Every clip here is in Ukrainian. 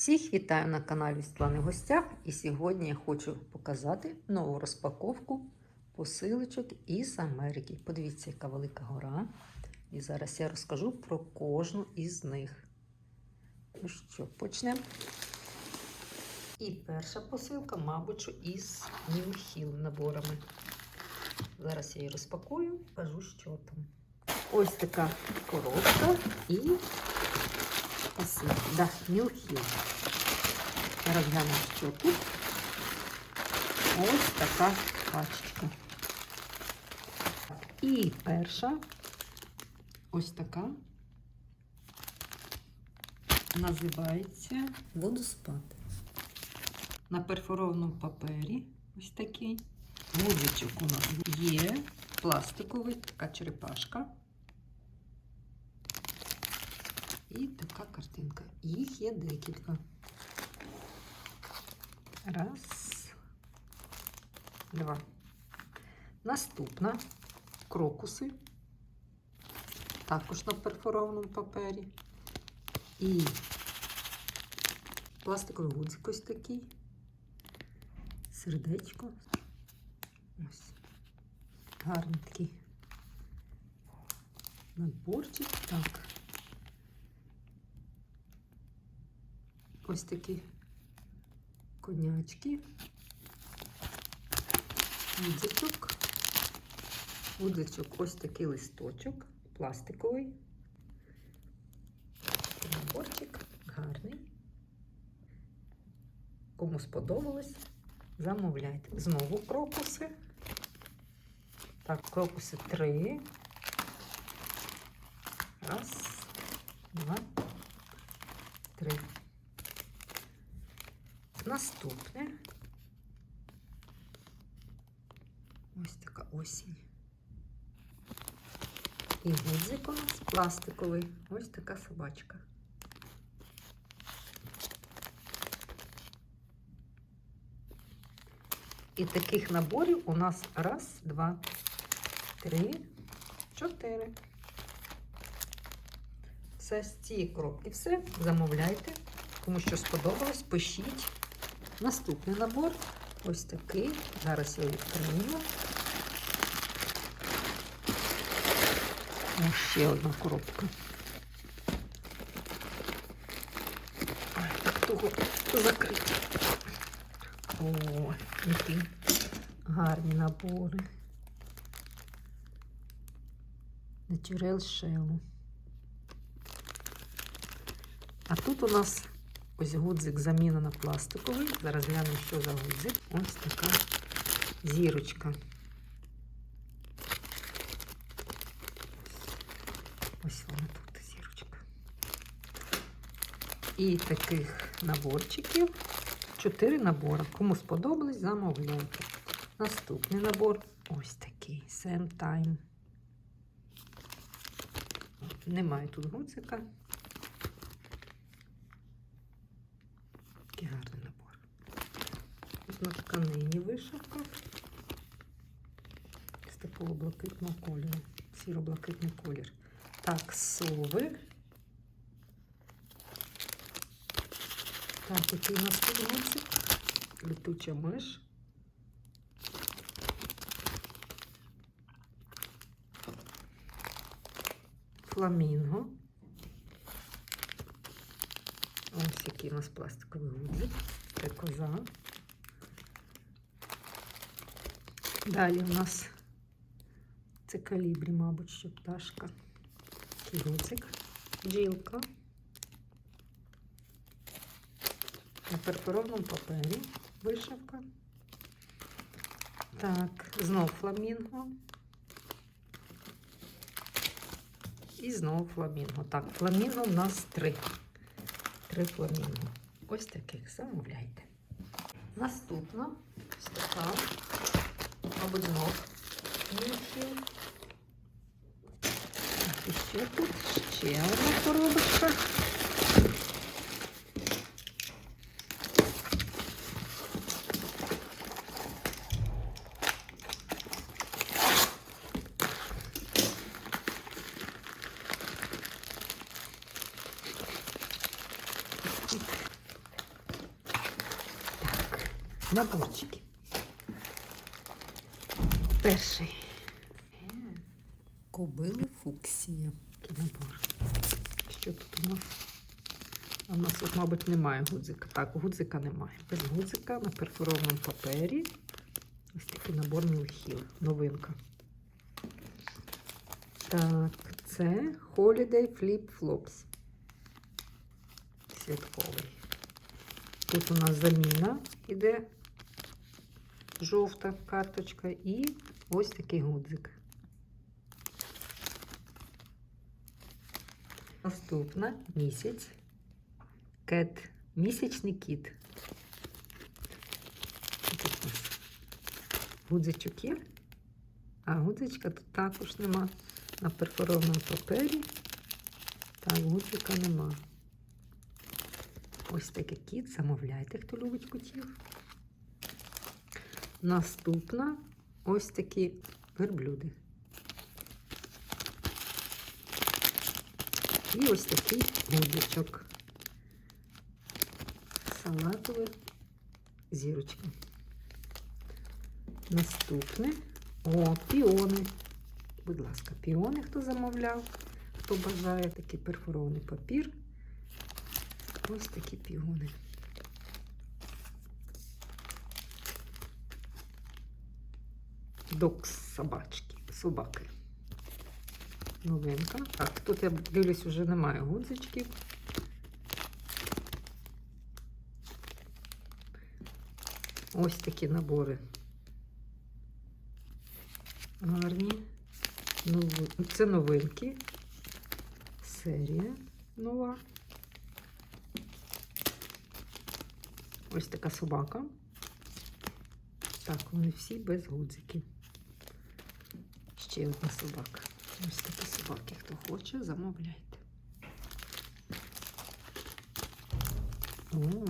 Всіх вітаю на каналі Світлани гостях. І сьогодні я хочу показати нову розпаковку посилочок із Америки. Подивіться, яка велика гора. І зараз я розкажу про кожну із них. Ну що, почнемо. І перша посилка, мабуть, із Hill наборами. Зараз я її розпакую, покажу, що там. Ось така коробка і посилка. Да, New Hill. Зараз глянемо, що тут. Ось така пачечка. І перша ось така називається водоспад. На перфорованому папері ось такий. Гудзичок у нас є пластиковий, така черепашка. І така картинка. Їх є декілька. Раз, два. Наступна крокуси. Також на перфорованому папері. І пластиковий гудзик ось такий. Сердечко. Ось. Гарний такий наборчик. Так. Ось такі конячки. Гудзичок. Гудзичок ось такий листочок, пластиковий. Наборчик гарний. Кому сподобалось, замовляйте. Знову крокуси. Так, крокуси три. Раз, два, три. Наступне. Ось така осінь. І гудзик у нас пластиковий. Ось така собачка. І таких наборів у нас раз, два, три, чотири. Все з цієї коробки все. Замовляйте. Кому що сподобалось, пишіть. Наступний набор ось такий. Зараз я відкрию. Ось ще одна коробка. Ой, так того закрити. О, які гарні набори. Naturel Shell. А тут у нас ось гудзик заміна на пластиковий. Зараз глянемо, що за гудзик. Ось така зірочка. Ось вона тут зірочка. І таких наборчиків. Чотири набори. Кому сподобались, замовляйте. Наступний набор ось такий. Same Time. Немає тут гудзика. Такий гарний набор. Тут на тканині вишивка з такого блакитного кольору. Сіро-блакитний колір. Так, сови. Так, який у нас гудзик? Летуча миш. Фламінго. Ось який у нас пластиковий гудзик. Це коза. Далі у нас це калібрі, мабуть, що пташка. Гудзик. Бджілка. На перфорованому папері вишивка. Так, знов фламінго. І знову фламінго. Так, фламінго у нас три. Три фламінго. Ось таких замовляйте. Наступна стакан. Так, і ще тут ще одна коробочка. Наборчики. Перший. Кобили фуксія. Набор. Що тут у нас? У нас тут, мабуть, немає гудзика. Так, гудзика немає. Без гудзика на перфорованому папері. Ось такий набор мілхіл. Новинка. Так, це Holiday Flip Flops. Святковий. Тут у нас заміна іде жовта карточка і ось такий гудзик. Наступна місяць. Кет. Місячний кіт. Гудзичок є? А гудзичка тут також нема. На перфорованому папері. Так, гудзика нема. Ось такий кіт. Замовляйте, хто любить котів. Наступна ось такі верблюди. І ось такий гудзичок. Салатовий зірочка. Наступне. О, піони. Будь ласка, піони, хто замовляв, хто бажає такий перфорований папір. Ось такі піони. Докс собачки, собаки. Новинка. Так, тут я дивлюсь, вже немає гудзичків. Ось такі набори. Гарні. Це новинки. Серія нова. Ось така собака. Так, вони всі без гудзиків. Ще одна собака. Ось такі собаки. Хто хоче, замовляйте. О,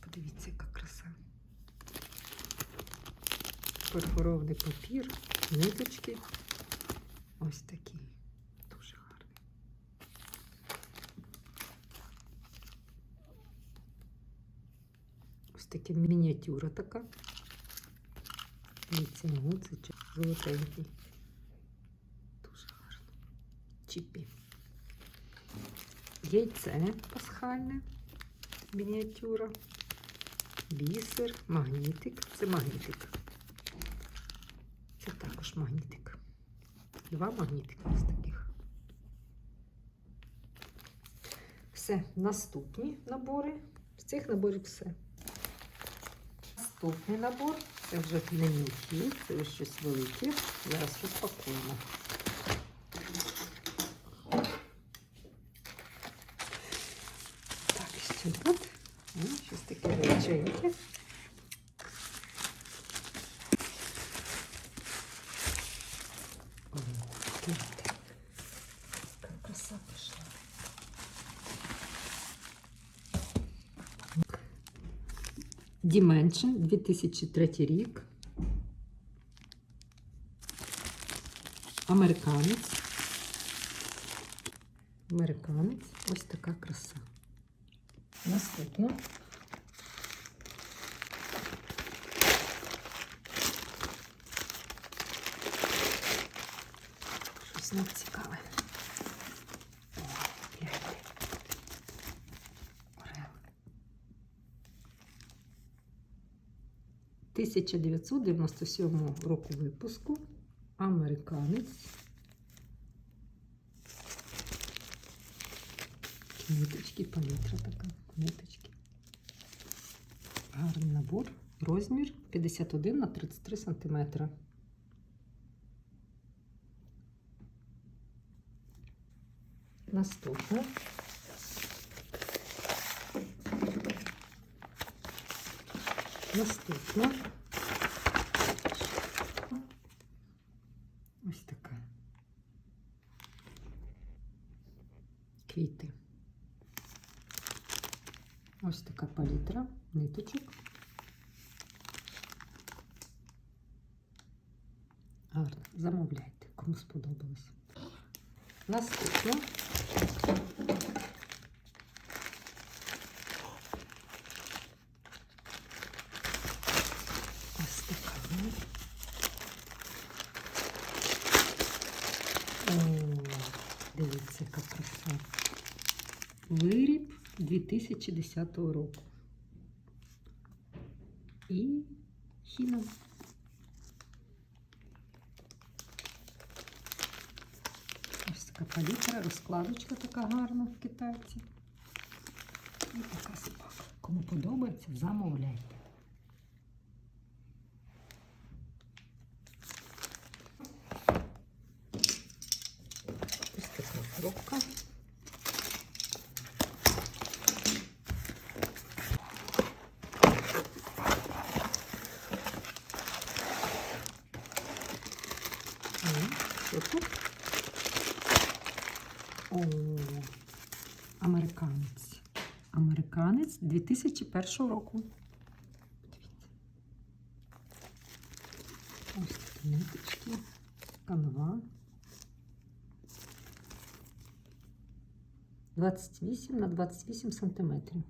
подивіться, яка краса. Перфорований папір, ниточки. Ось такі. Дуже гарні. Ось таке мініатюра така. Дивіться, гудзичок золотенький. Чіпі. Яйце пасхальне, мініатюра, бісер, магнітик. Це магнітик. Це також магнітик. Два магнітика ось таких. Все, наступні набори. З цих наборів все. Наступний набор це вже не мілкі, це щось велике. Зараз розпакуємо. Ну, щось таке величеньке. Краса пішла. Dimension 2003 рік. Американець. Американець. Ось така краса. Наступно. Щось нам цікаве. О, гляньте. Орел. 1997 року випуску. Американець. Ниточки, палітра така, ниточки. Гарний набор. Розмір 51 на 33 сантиметра. Наступне. Наступна. метра ниточок. Гарно, замовляйте, кому сподобалось. Наступно ось така. О, дивіться, яка краса. Виріб 2010 року. Хіна. Ось така палітра, розкладочка така гарна в китайці. І така собака. Кому подобається, замовляйте. Ось така коробка. І Що тут? О, американець. Американець 2001 року. Ось такі ниточки, канва. 28 на 28 сантиметрів.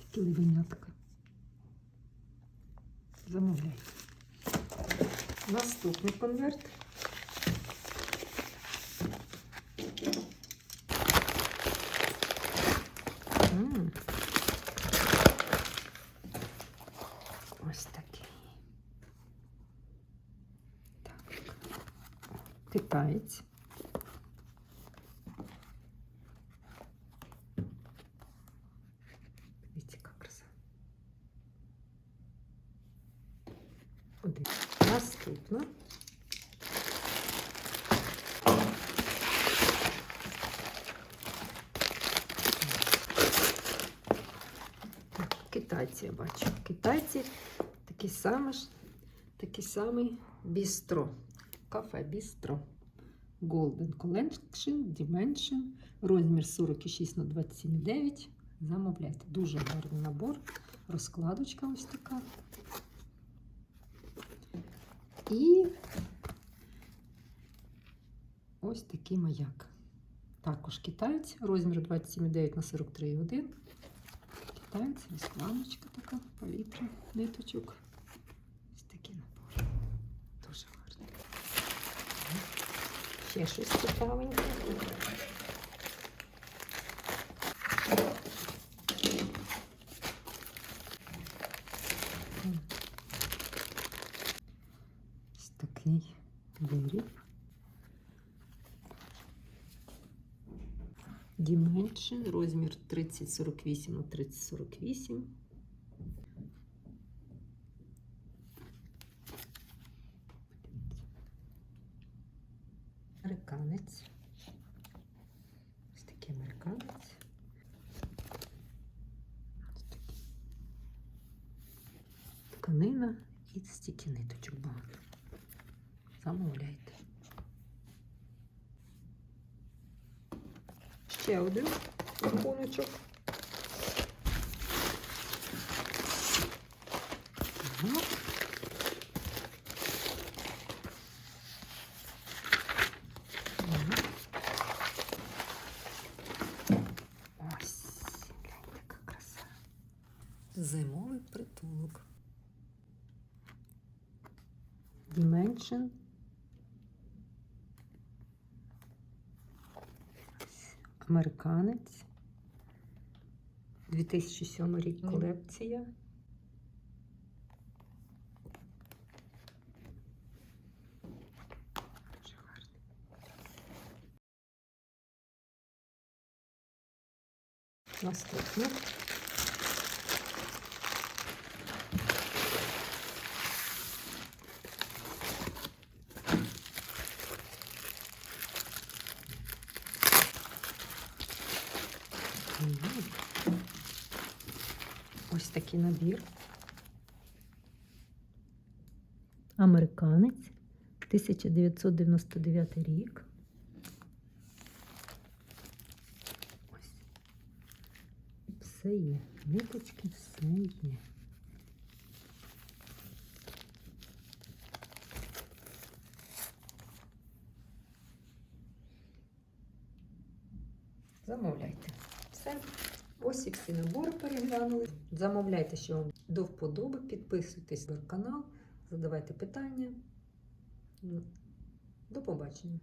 Які ливенятка. Замовляйте. Наступний конверт. М. Ось такий. Так. Китаєць. Дивіться, яка краса. Один. Наступна. Так, Китайці я бачу. Китайці такі самі ж, такі самий бістро. Кафе бістро. Golden Collection, Dimension, розмір 46 на 27,9. Замовляйте. Дуже гарний набор. Розкладочка ось така. І ось такий маяк. Також китаєць, розмір 27,9 на 43,1. Китаєць, розкладочка така, палітра, ниточок. Ось такий набор. Дуже гарний. Ще щось цікавеньке. Ось такий виріб. Dimension, розмір 3048 на 3048. Американець. Ось такий американець. Ось такий. Тканина і стільки ниточок багато. Замовляйте. Ще один рахуночок. Ось, гляньте, яка. Зимовий притулок. Dimension. Американець. 2007 рік колекція. Наступне. Мгм. Ось такий набір. Американець, 1999 рік. Ось. Все є. Ниточки, все є. Замовляйте. Все. Ось і всі набори переглянули. Замовляйте, що вам до вподоби, підписуйтесь на канал, задавайте питання. До побачення.